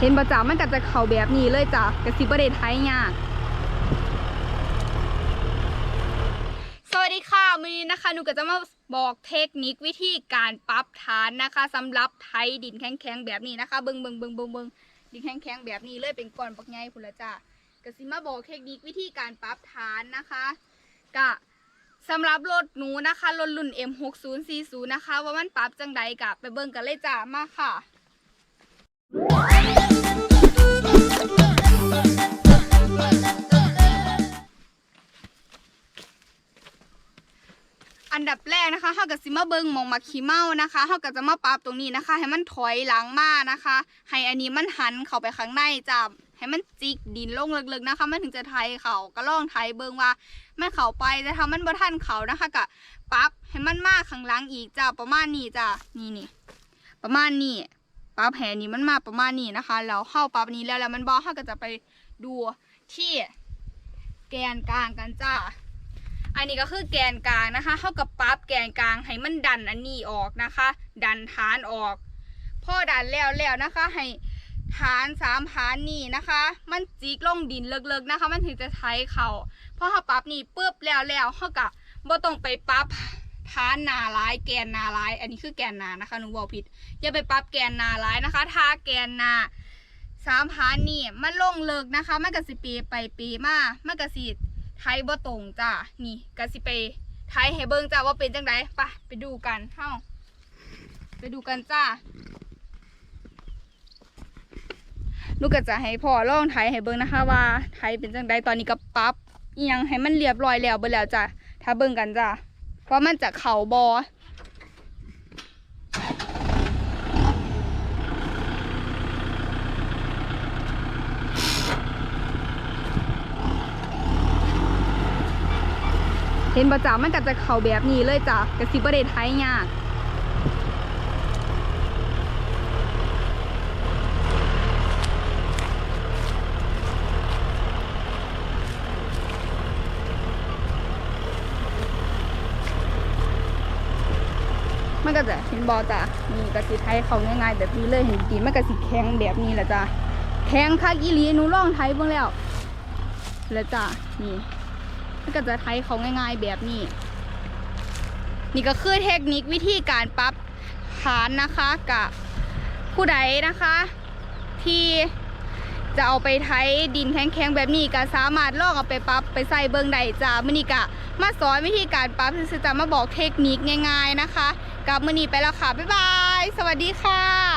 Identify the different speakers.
Speaker 1: เห็นประจามันก็จะเข่าแบบนี้เลยจ้ะกระซิบประเด็ไทยยากสวัสดีค่ะวันนี้นะคะหนูก็จะมาบอกเทคนิควิธีการปรับฐานนะคะสำหรับไทยดินแข็งๆแบบนี้นะคะ เบิงเบิงเบิงเบิงเบิงดินแข็งๆแบบนี้เลยเป็นก้อนปักใหญ่พุ่นละจ้ะก็สิมาบอกเทคนิควิธีการปรับฐานนะคะกะสำหรับรถหนูนะคะรถรุ่น M6040 นะคะ ว่ามันปรับจังใดกะไปเบิ่งกันเลยจ้ามาค่ะ อันดับแรกนะคะเขากับซิมาเบิงมองมักขี้เมานะคะเขาก็จะมาปรับตรงนี้นะคะ ให้มันถอยหลังมานะคะ ให้อันนี้มันหันเข้าไปข้างในจ้าให้มันจิกดินลงลึกๆนะคะ มันถึงจะไทยเขาก็ล่องไทยเบิงว่ามันเข้าไปแต่ถ้ามันบ่ทันเขานะคะก็ปรับให้มันมาข้างหลังอีกจ้าประมาณนี้จ้านี่นี่ประมาณนี้ปรับแผนนี้มันมาประมาณนี้นะคะแล้วเข้าปรับนี้แล้วแล้วมันบอเข้าก็จะไปดูที่แกนกลางกันจ้า อันนี้ก็คือแกนกลางนะคะเท่ากับปรั๊บแกนกลางให้มันดันอันนี้ออกนะคะ ดันฐานออกพอดันแล้วแล้วนะคะให้ฐานสามฐานนี่นะคะ มันจิกลงดินเลิกๆนะคะ มันถึงจะไทยเขาพอเขาปรับนี่ปุ๊บแล้วแล้วเขากับบ่ต้องไปปรับฐานนาร้ายแกนนาร้าย อันนี้คือแกนนานะคะหนูบอกผิดอย่าไปปรับแกนนาร้ายนะคะถ้าแกนนาสามฐานนี่มันลงเลิกนะคะ มันก็สิเปไปเปมามันก็สิ ไทยบ่ตรงจ้านี่กะสิไปไทยให้เบิ่งจ้าว่าเป็นจังไดปะไปดูกันเฮ้าไปดูกันจ้าลูกก็จะให้พ่อลองไทยให้เบิ่งนะคะว่าไทยเป็นจังไดตอนนี้ก็ปรับยังให้มันเรียบร้อยแล้วเบิ่แล้วจ้าถ้าเบิ่งกันจ้าว่ามันจะเข่าบอ เห็นประจามันก็จะเข่าแบบนี้เลยจ้ากระสิบ่ได้ไทยยากมันก็จะเห็นบอจ้ะนี่กระสิไทยเขาง่ายๆแบบนี้เลยเห็นดีมันกระสิแข็งแบบนี้แหละจ้ะแข็งคักอีลีนูลองไทยเบิ่งแล้วแล้วจ้ะนี่ มันก็จะไทยเขาง่าย ๆแบบนี้ นี่ก็คือเทคนิควิธีการปรับฐานนะคะกับผู้ใดนะคะ ที่จะเอาไปไถดินแข็งๆแบบนี้ก็สามารถลองเอาไปปรับไปใส่เบิงได้จ้ามือนี้กะมาสอนวิธีการปรับซื่อจะมาบอกเทคนิคง่าย ๆนะคะ กับมือนี้ไปแล้วค่ะบ๊ายบาย สวัสดีค่ะ